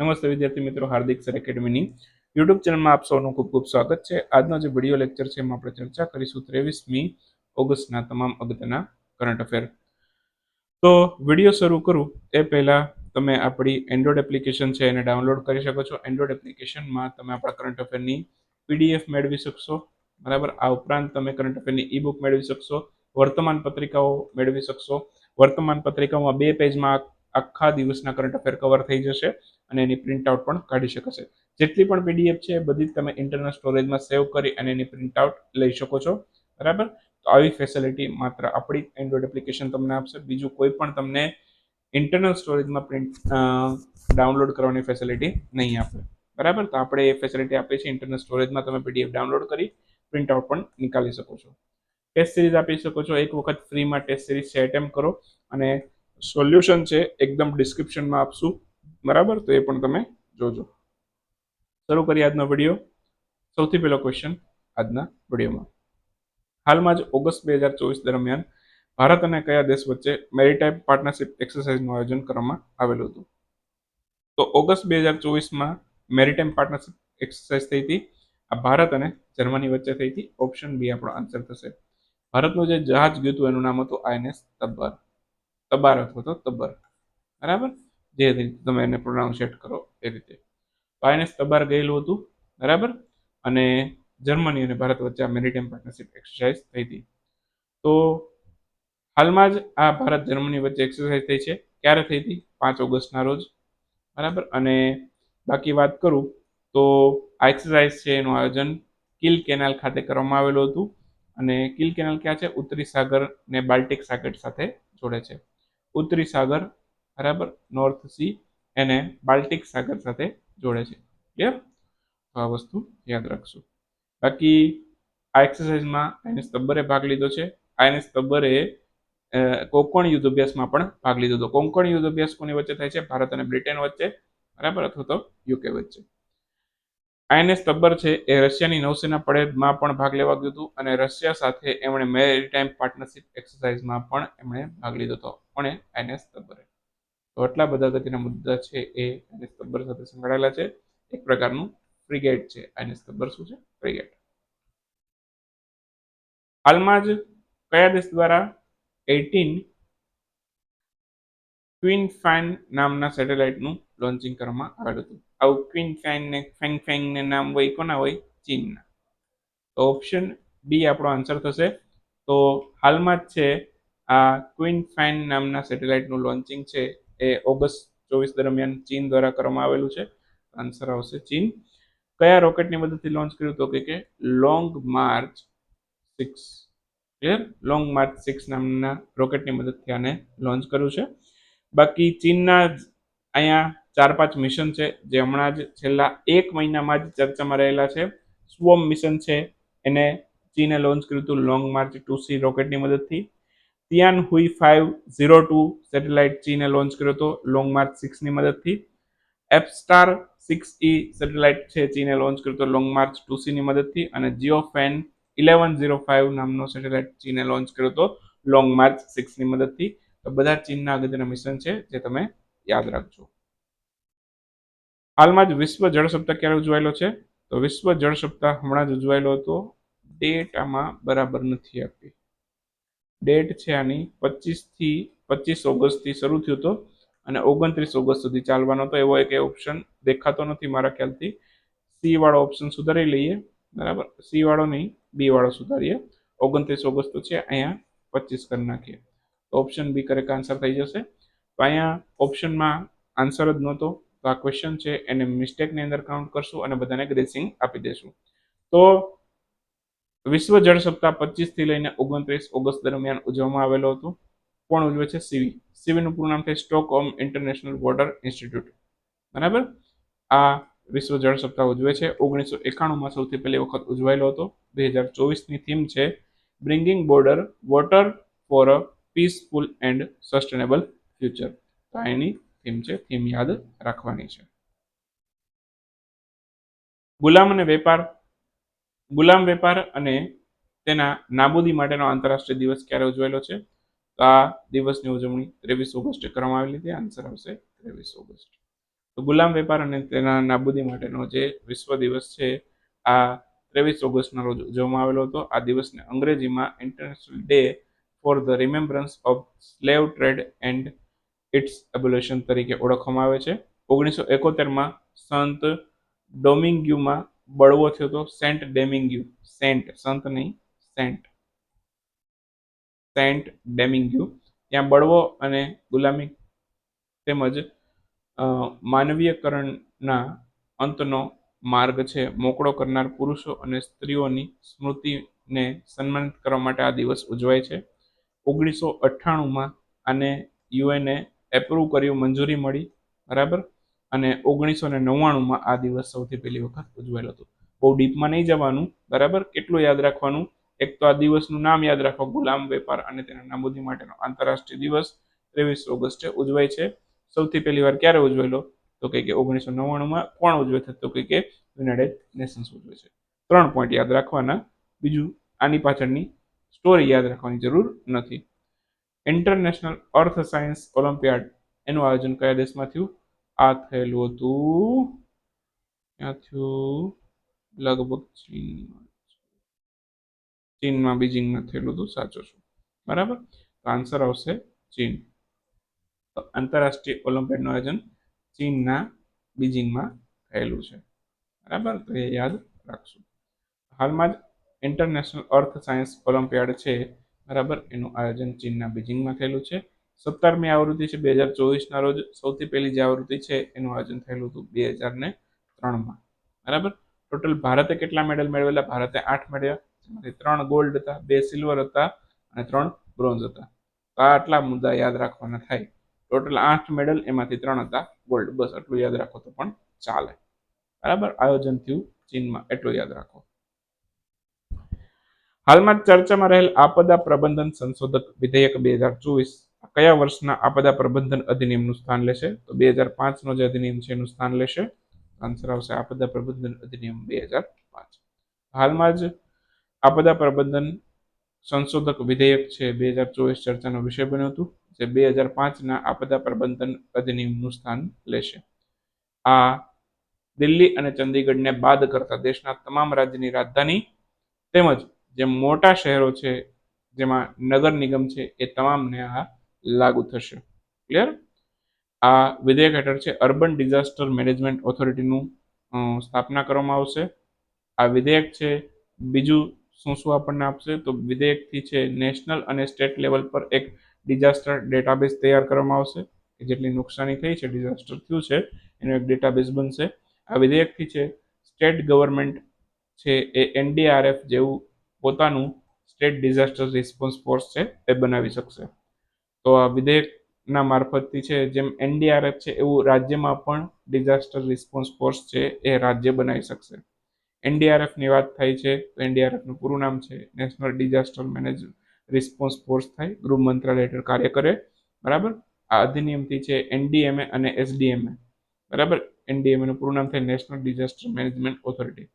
નમસ્તે વિદ્યાર્થી મિત્રો, હાર્દિક સર એકેડમીની યુટ્યુબ ચેનલમાં આપ સૌનું ખૂબ ખૂબ સ્વાગત છે. આજનો જે વીડિયો લેક્ચર છે એમાં આપણે ચર્ચા કરીશું ત્રેવીસમી ઓગસ્ટના તમામ અગત્યના કરંટ અફેર તો વીડિયો શરૂ કરું. એ પહેલાં તમે આપણી એન્ડ્રોઇડ એપ્લિકેશન છે એને ડાઉનલોડ કરી શકો છો. એન્ડ્રોઇડ એપ્લિકેશનમાં તમે આપણા કરંટ અફેરની પીડીએફ મેળવી શકશો. બરાબર? આ ઉપરાંત તમે કરંટ અફેરની ઈ બુક મેળવી શકશો. વર્તમાન પત્રિકાઓ મેળવી શકશો. વર્તમાન પત્રિકાઓમાં બે પેજમાં આખા દિવસના કરંટ અફેર કવર થઈ જશે. અને એની પ્રિન્ટઆઉટ પણ કાઢી શકશે જેટલી પણ પીડીએફ છે બધી જ તમે ઇન્ટરનલ સ્ટોરેજમાં સેવ કરી અને એની પ્રિન્ટઆઉટ લઈ શકો છો. બરાબર? તો આવી ફેસિલિટી માત્ર આપણી એન્ડ્રોઇડ એપ્લિકેશન તમને આપશે. બીજું કોઈ પણ તમને ઇન્ટરનલ સ્ટોરેજમાં પ્રિન્ટ ડાઉનલોડ કરવાની ફેસિલિટી નહીં આપે. બરાબર? તો આપણે એ ફેસિલિટી આપીએ છીએ. ઇન્ટરનલ સ્ટોરેજમાં તમે પીડીએફ ડાઉનલોડ કરી, પ્રિન્ટઆઉટ પણ નીકાળી શકો છો. ટેસ્ટ સિરીઝ આપી શકો છો. એક વખત ફ્રીમાં ટેસ્ટ સિરીઝ છે એટેમ્પ કરો. અને સોલ્યુશન છે, એકદમ ડિસ્ક્રિપ્શનમાં આપશું. બરાબર? તો એ પણ તમે જોજો. શરૂ કરીએ આજનો વીડિયો સૌથી પહેલો ક્વેશ્ચન આજના વિડીયોમાં હાલમાં જ ઓગસ્ટ બે હજાર ચોવીસ દરમિયાન ભારત અને કયા દેશ વચ્ચે મેરીટાઈમ પાર્ટનરશિપ એક્સરસાઇઝનું આયોજન કરવામાં આવેલું હતું? તો ઓગસ્ટ બે હજાર ચોવીસમાં મેરીટાઈમ પાર્ટનરશિપ એક્સરસાઇઝ થઈ હતી. આ ભારત અને જર્મની વચ્ચે થઈ હતી. ઓપ્શન બી આપણો આન્સર થશે. ભારતનું જે જહાજ ગયું હતું એનું નામ હતું આઈએનએસ તબ્બર. તબાર અથવા તો તબ્બર. બરાબર? જે રીતે તમે એને પ્રોનાઉન્સિએટ કરો એ રીતે. આઈએનએસ તબાર ગયેલું હતું, બરાબર? અને જર્મની અને ભારત વચ્ચે આ મેરીટાઈમ પાર્ટનરશિપ એક્સરસાઇઝ થઈ હતી. તો હાલમાં જ આ ભારત જર્મની વચ્ચે એક્સરસાઇઝ થઈ છે. ક્યારે થઈ હતી? પાંચ ઓગસ્ટના રોજ, બરાબર? અને બાકી વાત કરું, તો આ એક્સરસાઇઝ છે એનું આયોજન કિલ કેનાલ ખાતે કરવામાં આવેલું હતું. અને કિલ કેનાલ ક્યાં છે? ઉત્તરી સાગર ને બાલ્ટિક સાગર સાથે જોડે છે. ઉત્તરી સાગર બરાબર? નોર્થ સી એને બાલ્ટિક સાગર સાથે જોડે છે. ક્લિયર તો આ વસ્તુ યાદ રાખશું. બાકી આ એક્સરસાઇઝમાં આઈએનએસ તબ્બરે ભાગ લીધો છે. આઈએનએસ તબ્બરે કોંકણ યુદ્ધ અભ્યાસમાં પણ ભાગ લીધો હતો. કોંકણ યુદ્ધ અભ્યાસ કોની વચ્ચે થાય છે? ભારત અને બ્રિટન વચ્ચે. બરાબર? અથવા તો યુકે વચ્ચે. આઈએનએસ તબ્બર છે એ રશિયાની નૌસેના પરેડમાં પણ ભાગ લેવા ગયું હતું અને રશિયા સાથે એમણે મેરીટાઈમ પાર્ટનરશિપ એક્સરસાઇઝમાં પણ એમણે ભાગ લીધો હતો. પણ આઈએનએસ તબ્બરે તો આટલા બધા અગત્યના મુદ્દા છે એ તબ્બર સાથે સંકળાયેલા છે. એક પ્રકારનું ફ્રિગેટ છે. આ સ્તબ્બર શું છે? ફ્રિગેટ. હાલમાં જ કયા દેશ દ્વારા એટીન ક્વીન ફાઇન નામના સેટેલાઇટનું લોન્ચિંગ કરવામાં આવેલું હતું? આવું ક્વીન ફાઇન ને ફેંગ ફેંગ ને નામ હોય, કોના હોય? ચીનના. તો ઓપ્શન બી આપણો આન્સર થશે. તો હાલમાં જ છે આ ક્વીન ફાઇન નામના સેટેલાઇટનું લોન્ચિંગ છે. એ ઓગસ્ટ ચોવીસ દરમિયાન ચીન દ્વારા કરવામાં આવેલું છે. આન્સર આવશે ચીન. કયા રોકેટની મદદથી લોન્ચ કર્યું તો કે Long March six clear Long March six નામના રોકેટની મદદથી આને લોન્ચ કર્યું છે. બાકી ચીનના અહીંયા ચાર પાંચ મિશન છે, જે હમણાં જ છેલ્લા એક મહિનામાં જ ચર્ચામાં રહેલા છે. સ્વોમ મિશન છે. એને ચીને લોન્ચ કર્યું હતું લોંગ માર્ચ ટુ સી રોકેટની મદદથી. Tianhui five zero two satellite ચીને લોન્ચ કર્યો હતો લોંગ માર્ચ સિક્સની મદદથી. એપસ્ટાર સિક્સ ઈ સેટેલાઇટ છે ચીને લોન્ચ કર્યો હતો લોંગ માર્ચ ટુ સીની મદદથી. અને Gaofen eleven zero five નામનો સેટેલાઇટ ચીને લોન્ચ કર્યો હતો લોંગ માર્ચ સિક્સની મદદથી. તો બધા ચીનના અગત્યના મિશન છે, જે તમે યાદ રાખજો. હાલમાં જ વિશ્વ જળ સપ્તાહ ક્યારે ઉજવાયેલો છે? તો વિશ્વ જળ સપ્તાહ હમણાં જ ઉજવાયેલો હતો ડેટ આમાં બરાબર નથી આપી. ડેટ છે આની પચીસથી પચીસ ઓગસ્ટથી શરૂ થયો હતો અને ઓગણત્રીસ ઓગસ્ટ સુધી ચાલવાનો હતો. એવો એક ઓપ્શન દેખાતો નથી મારા ખ્યાલથી. સી વાળો ઓપ્શન સુધારી લઈએ. બરાબર? સી વાળો નહીં બી વાળો સુધારીએ. ઓગણત્રીસ ઓગસ્ટ છે, અહીંયા પચીસ કરી નાખીએ. તો ઓપ્શન બી કરેક્ટ આન્સર થઈ જશે. તો અહીંયા ઓપ્શનમાં આન્સર જ નહોતો. તો આ ક્વેશ્ચન છે, એને મિસ્ટેકની અંદર કાઉન્ટ કરશું અને બધાને ગ્રેસિંગ આપી દેશું. તો વિશ્વ જળ સપ્તાહ પચીસથી લઈને ઓગણત્રીસ ઓગસ્ટ દરમિયાન ઉજવવામાં આવેલો હતો. કોણ ઉજવે છે? સીવી સીવીનું પૂરું નામ થાય સ્ટોકહોમ ઇન્ટરનેશનલ વોટર ઇન્સ્ટિટ્યૂટ. બરાબર? આ વિશ્વ જળ સપ્તાહ ઉજવે છે. ઓગણીસો એકાણુંમાં સૌથી પહેલી વખત ઉજવાયેલો હતો. બે હજાર ચોવીસની થીમ છે bringing border water for a peaceful and sustainable future. તો એની થીમ છે. થીમ યાદ રાખવાની છે. ગુલામ અને વેપાર ગુલામ વેપાર અને તેના નાબૂદી માટેનો આંતરરાષ્ટ્રીય દિવસ ક્યારે ઉજવાયેલો છે? તો આ દિવસની ઉજવણી ત્રેવીસ ઓગસ્ટે કરવામાં આવેલી હતી. આન્સર આવશે ત્રેવીસ ઓગસ્ટ. તો ગુલામ વેપાર અને તેના નાબૂદી માટેનો જે વિશ્વ દિવસ છે, આ ત્રેવીસ ઓગસ્ટના રોજ ઉજવવામાં આવેલો હતો. આ દિવસને અંગ્રેજીમાં international day for the remembrance of slave trade and its abolition તરીકે ઓળખવામાં આવે છે. ઓગણીસો એકોતેરમાં સંત ડોમિંગ્યુમાં બળવો થયો હતો સેન્ટ ડેમિંગ્યુ. સેન્ટ, સંત નહીં, સેન્ટ. સેન્ટ ડેમિંગ્યુ. ત્યાં બળવો અને ગુલામી તેમજ માનવીયકરણના અંતનો માર્ગ છે. મોકળો કરનાર પુરુષો અને સ્ત્રીઓની સ્મૃતિને સન્માનિત કરવા માટે આ દિવસ ઉજવાય છે. ઓગણીસો અઠ્ઠાણુંમાં આને યુએને એપ્રુવ કર્યું, મંજૂરી મળી. બરાબર? અને ઓગણીસો ને નવ્વાણુંમાં આ દિવસ સૌથી પહેલી વખત ઉજવાયેલો હતો. બહુ ડીપમાં નહીં જવાનું, બરાબર? કેટલું યાદ રાખવાનું? એક તો આ દિવસનું નામ યાદ રાખો, ગુલામ વેપાર અને તેના નાબૂદી માટેનો આંતરરાષ્ટ્રીય દિવસ, ત્રેવીસ ઓગસ્ટે ઉજવાય છે. સૌથી પહેલી વાર ક્યારે ઉજવેલો તો કે ઓગણીસો નવ્વાણુંમાં કોણ ઉજવે છે? તો કે યુનાઇટેડ નેશન્સ ઉજવે છે. ત્રણ પોઈન્ટ યાદ રાખવાના. બીજું, આની પાછળની સ્ટોરી યાદ રાખવાની જરૂર નથી. ઇન્ટરનેશનલ અર્થ સાયન્સ ઓલિમ્પિયાડ, એનું આયોજન કયા દેશમાં થયું? આ થયેલું હતું. ક્યાં થયું લગભગ ચીનમાં ચીનમાં બીજિંગમાં થયેલું હતું, સાચો છું. બરાબર? આન્સર આવશે ચીન. તો આંતરરાષ્ટ્રીય ઓલિમ્પિકનું આયોજન ચીનના બીજિંગમાં થયેલું છે. બરાબર? તો એ યાદ રાખશું. હાલમાં જ ઇન્ટરનેશનલ અર્થ સાયન્સ ઓલિમ્પિયાડ છે. બરાબર? એનું આયોજન ચીનના બીજિંગમાં થયેલું છે. સત્તરમી આવૃત્તિ છે, બે હજાર ચોવીસના રોજ સૌથી પહેલી જે આવૃત્તિ છે, એનું આયોજન થયેલું હતું બે હજાર ને ત્રણમાં. બરાબર? ટોટલ ભારતે કેટલા મેડલ મેળવેલા? ભારતે આઠ મેળવ્યા. જેમાંથી ત્રણ ગોલ્ડ હતા, બે સિલ્વર હતા અને ત્રણ બ્રોન્ઝ હતા. તો આટલા મુદ્દા યાદ રાખવાના થાય. ટોટલ આઠ મેડલ એમાંથી ત્રણ હતા ગોલ્ડ બસ આટલું યાદ રાખો તો પણ ચાલે. બરાબર? આયોજન થયું ચીનમાં. એટલું યાદ રાખો. હાલમાં ચર્ચામાં રહેલ આપદા પ્રબંધન સંશોધક વિધેયક બે હજાર ચોવીસ કયા વર્ષના આપદા પ્રબંધન અધિનિયમનું સ્થાન લેશે? તો બે હજાર પાંચનો જે અધિનિયમ છે એનું સ્થાન લેશે. આન્સર આવશે આપદા પ્રબંધન અધિનિયમ બે હજાર પાંચ. હાલમાં જ આપદા પ્રબંધન સંશોધક વિધેયક છે બે હજાર ચોવીસ ચર્ચાનો વિષય બન્યું હતું, જે બે હજાર પાંચના આપદા પ્રબંધન અધિનિયમનું સ્થાન લેશે. આ દિલ્હી અને ચંદીગઢને બાદ કરતા દેશના તમામ રાજ્યની રાજધાની તેમજ જે મોટા શહેરો છે, જેમાં નગર નિગમ છે, એ તમામને આ લાગુ થશે. ક્લિયર આ વિધેયક હેઠળ છે અર્બન ડિઝાસ્ટર મેનેજમેન્ટ ઓથોરિટીનું સ્થાપના કરવામાં આવશે. આ વિધેયક છે, બીજું શું શું આપણને આપશે? તો વિધેયકથી છે નેશનલ અને સ્ટેટ લેવલ પર એક ડિઝાસ્ટર ડેટાબેઝ તૈયાર કરવામાં આવશે. કે જેટલી નુકસાની થઈ છે ડિઝાસ્ટર થયું છે, એનો એક ડેટાબેઝ બનશે. આ વિધેયકથી છે સ્ટેટ ગવર્મેન્ટ છે, એ એનડીઆરએફ જેવું પોતાનું સ્ટેટ ડિઝાસ્ટર રિસ્પોન્સ ફોર્સ છે, એ બનાવી શકશે. તો આ વિધેયકના મારફતથી છે, જેમ એનડીઆરએફ છે, એવું રાજ્યમાં પણ ડિઝાસ્ટર રિસ્પોન્સ ફોર્સ છે, એ રાજ્ય બનાવી શકશે. એનડીઆરએફની વાત થાય છે, તો એનડીઆરએફનું પૂરું નામ છે national disaster manage response force થાય, ગૃહ મંત્રાલય હેઠળ કાર્ય કરે, બરાબર? આ અધિનિયમથી છે, એનડીએમએ અને એસડીએમએ, બરાબર? એનડીએમએનું પૂરું નામ થાય નેશનલ ડિઝાસ્ટર મેનેજમેન્ટ ઓથોરિટી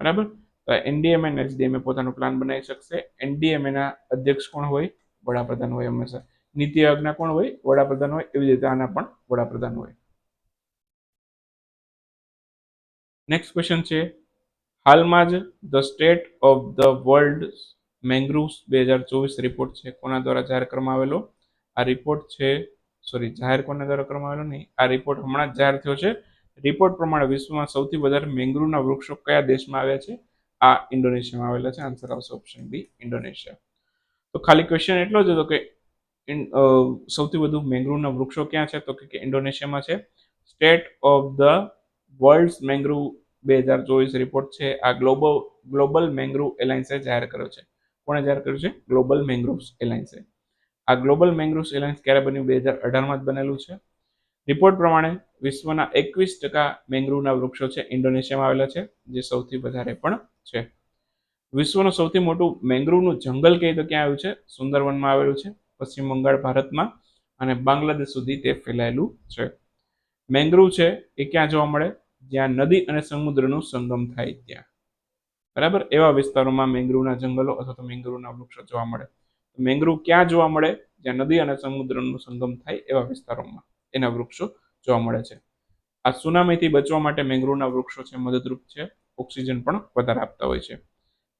બરાબર? તો એનડીએમએ અને એસડીએમએ પોતાનો પ્લાન બનાવી શકશે. એનડીએમએના અધ્યક્ષ કોણ હોય? વડાપ્રધાન હોય હંમેશા. નીતિ આયોગના કોણ હોય? વડાપ્રધાન હોય. એવી રીતે આના પણ વડાપ્રધાન હોય. નેક્સ્ટ ક્વેશ્ચન છે. હાલમાં જ the state of the world mangroves બે હજાર ચોવીસ રિપોર્ટ છે. કોના દ્વારા જાહેર કરવામાં આવેલો? આ રિપોર્ટ છે સોરી જાહેર કોના દ્વારા કરવામાં આવેલો નહીં? આ રિપોર્ટ હમણાં જ જાહેર થયો છે. રિપોર્ટ પ્રમાણે વિશ્વમાં સૌથી વધારે મેંગ્રુવના વૃક્ષો કયા દેશમાં આવ્યા છે? આ ઇન્ડોનેશિયામાં આવેલા છે. આન્સર આવશે ઓપ્શન બી ઇન્ડોનેશિયા. તો ખાલી ક્વેશ્ચન એટલો જ હતો કે સૌથી વધુ મેંગ્રુવના વૃક્ષો ક્યાં છે? તો કે ઇન્ડોનેશિયામાં છે. State of the world mangrove બે હજાર ચોવીસ રિપોર્ટ છે. આ ગ્લોબલ ગ્લોબલ મેંગ્રુવ એલાયન્સે જાહેર કર્યો છે. કોણે જાહેર કર્યું છે? ગ્લોબલ મેંગ્રુવ્સ એલાયન્સે. આ ગ્લોબલ મેંગ્રુવ્સ એલાયન્સ ક્યારે બન્યું? બે હજાર અઢારમાં જ બનેલું છે. રિપોર્ટ પ્રમાણે વિશ્વના એકવીસ ટકા મેંગ્રુવના વૃક્ષો છે ઇન્ડોનેશિયામાં આવેલા છે, જે સૌથી વધારે પણ છે. વિશ્વનું સૌથી મોટું મેંગ્રુવનું જંગલ કહીએ તો ક્યાં આવ્યું છે? સુંદરવનમાં આવેલું છે. પશ્ચિમ બંગાળ ભારતમાં અને બાંગ્લાદેશ સુધી તે ફેલાયેલું છે. મેંગ્રુવ છે એ ક્યાં જોવા મળે? જ્યાં નદી અને સમુદ્રનું સંગમ થાય ત્યાં. બરાબર? એવા વિસ્તારોમાં મેંગ્રુવના જંગલો અથવા તો મેંગ્રુવના વૃક્ષો જોવા મળે. મેંગ્રુવ ક્યાં જોવા મળે? જ્યાં નદી અને સમુદ્રનું સંગમ થાય એવા વિસ્તારોમાં એના વૃક્ષો જોવા મળે છે. આ સુનામીથી બચવા માટે મેંગ્રુવના વૃક્ષો છે મદદરૂપ છે. ઓક્સિજન પણ વધારે આપતા હોય છે.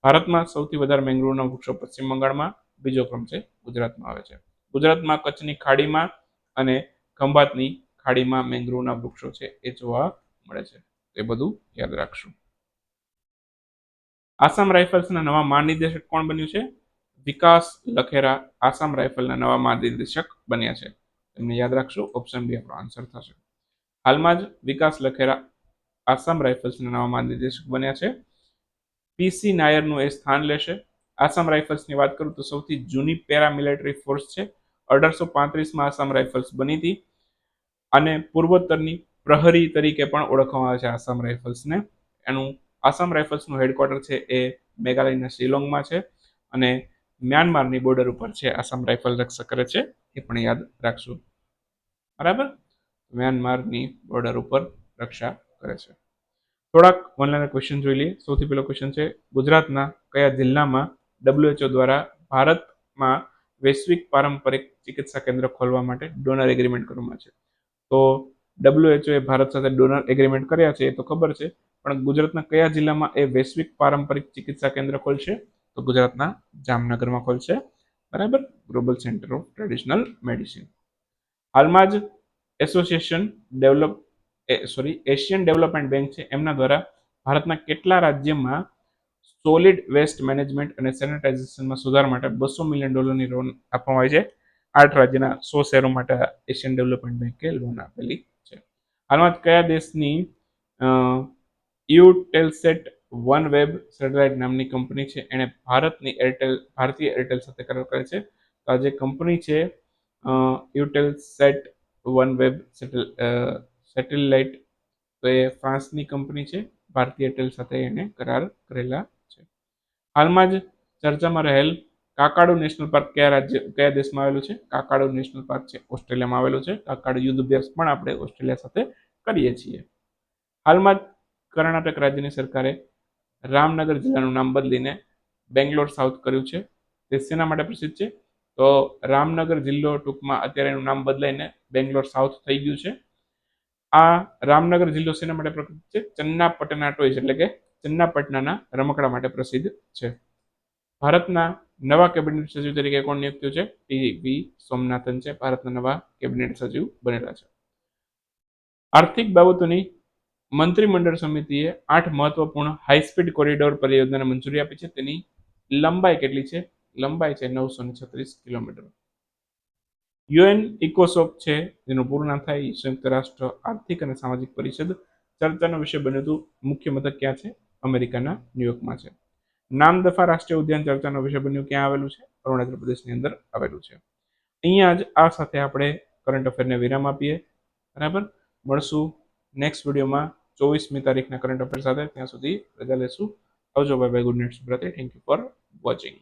ભારતમાં સૌથી વધારે મેંગ્રુવના વૃક્ષો પશ્ચિમ બંગાળમાં બીજો ક્રમ છે, ગુજરાતમાં આવે છે. ગુજરાતમાં કચ્છની ખાડીમાં અને ખંભાતની ખાડીમાં મેંગ્રોવના વૃક્ષો છે એ જોવા મળે છે. એ બધું યાદ રાખશું. આસામ રાઇફલ્સના નવા મહાનિર્દેશક કોણ બન્યું છે? વિકાસ લખેરા આસામ રાઇફલના નવા મહાનિર્દેશક બન્યા છે. એમને યાદ રાખશું ઓપ્શન બી આપણો આન્સર થશે. હાલમાં જ વિકાસ લખેરા આસામ રાઇફલ્સના નવા મહાનિર્દેશક બન્યા છે. પીસી નાયરનું એ સ્થાન લેશે. આસામ રાઇફલ્સની વાત કરું તો સૌથી જૂની પેરામિલિટરી ફોર્સ છે. અઢારસો પાંત્રીસમાં આસામ રાઇફલ્સ બની હતી અને પૂર્વોત્તરની પ્રહરી તરીકે પણ ઓળખવામાં આવે છે આસામ રાઇફલ્સને. એનું આસામ રાઇફલ્સનું હેડક્વાર્ટર છે એ મેઘાલયના શિલોંગમાં છે અને મ્યાનમારની બોર્ડર ઉપર છે આસામ રાઇફલ રક્ષા કરે છે, એ પણ યાદ રાખશું બરાબર? મ્યાનમારની બોર્ડર ઉપર રક્ષા કરે છે. થોડાક ઓનલાઈન ક્વેશ્ચન જોઈ લઈએ. સૌથી પહેલો ક્વેશ્ચન છે, ગુજરાતના કયા જિલ્લામાં ડબ્લ્યુએચઓ દ્વારા ભારતમાં વૈશ્વિક પારંપરિક ચિકિત્સા કેન્દ્ર ખોલવા માટે ડોનર એગ્રીમેન્ટ કરવામાં છે. તો ડબ્લ્યુએચઓ એ ભારત સાથે ડોનર એગ્રીમેન્ટ કર્યા છે એ તો ખબર છે, પણ ગુજરાતના કયા જિલ્લામાં એ વૈશ્વિક પારંપરિક ચિકિત્સા કેન્દ્ર ખોલશે? તો ગુજરાતના જામનગરમાં ખોલશે. બરાબર? Global centre of traditional medicine હાલમાં જ association develop sorry Asian development bank છે. એમના દ્વારા ભારતના કેટલા રાજ્યમાં સોલિડ વેસ્ટ મેનેજમેન્ટ અને સેનિટાઇઝેશનમાં સુધાર માટે બસો મિલિયન ડોલરની લોન આપવામાં આવી છે. આઠ રાજ્યના સો શહેરો માટે એશિયન ડેવલપમેન્ટ બેંકે લોન આપેલી છે. હાલમાં કયા દેશની યુટેલસેટ વન વેબ સેટેલાઇટ નામની કંપની છે, એણે ભારતની એરટેલ ભારતીય એરટેલ સાથે કરાર કરે છે. તો આ જે કંપની છે યુટેલસેટ વન વેબ સેટેલાઇટ તો એ ફ્રાન્સની કંપની છે. ભારતીય એરટેલ સાથે એણે કરાર કરેલા હાલમાં જ ચર્ચામાં રહેલ કાકાડુ નેશનલ પાર્ક કયા રાજ્ય, કયા દેશમાં આવેલું છે? કાકાડુ નેશનલ પાર્ક છે, ઓસ્ટ્રેલિયામાં આવેલું છે. કાકાડુ યુદ્ધ અભ્યાસ પણ આપણે ઓસ્ટ્રેલિયા સાથે કરીએ છીએ. હાલમાં જ કર્ણાટક રાજ્યની સરકારે રામનગર જિલ્લાનું નામ બદલીને બેંગ્લોર સાઉથ કર્યું છે. તે શેના માટે પ્રસિદ્ધ છે? તો રામનગર જિલ્લો ટૂંકમાં અત્યારે એનું નામ બદલાઈને બેંગ્લોર સાઉથ થઈ ગયું છે. આ રામનગર જિલ્લો શેના માટે પ્રસિદ્ધ છે? ચન્નાપટના ટોયસ એટલે કે ચન્નાપટનાના રમકડા માટે પ્રસિદ્ધ છે. ભારતના નવા કેબિનેટ સચિવ તરીકે કોણ નિયુક્ત છે? ટી સોમનાથન છે. ભારતના નવા કેબિનેટ સચિવ બનેલા છે. આર્થિક બાબતોની મંત્રીમંડળ સમિતિએ આઠ મહત્વપૂર્ણ હાઈસ્પીડ કોરિડોર પરિયોજનાને મંજૂરી આપી છે. તેની લંબાઈ કેટલી છે? લંબાઈ છે નવસો ને છત્રીસ કિલોમીટર. યુએન ઇકોસોક છે. જેનું પૂરું નામ થાય સંયુક્ત રાષ્ટ્ર આર્થિક અને સામાજિક પરિષદ. ચર્ચાનો વિષય બન્યું હતું. મુખ્ય મથક ક્યાં છે? અમેરિકાના ન્યુયોર્કમાં છે. નામદફા રાષ્ટ્રીય ઉદ્યાન ચર્ચાનો વિષય બન્યું ક્યાં આવેલું છે? અરુણાચલ પ્રદેશની અંદર આવેલું છે. અહીંયા જ આ સાથે આપણે કરંટ અફેરને વિરામ આપીએ. બરાબર? મળશું નેક્સ્ટ વિડીયોમાં ચોવીસમી તારીખના કરંટ અફેર સાથે. ત્યાં સુધી રજા લેશું. આવજો બાય બાય ગુડ નાઇટ સુપ્રતે થેન્ક યુ ફોર વોચિંગ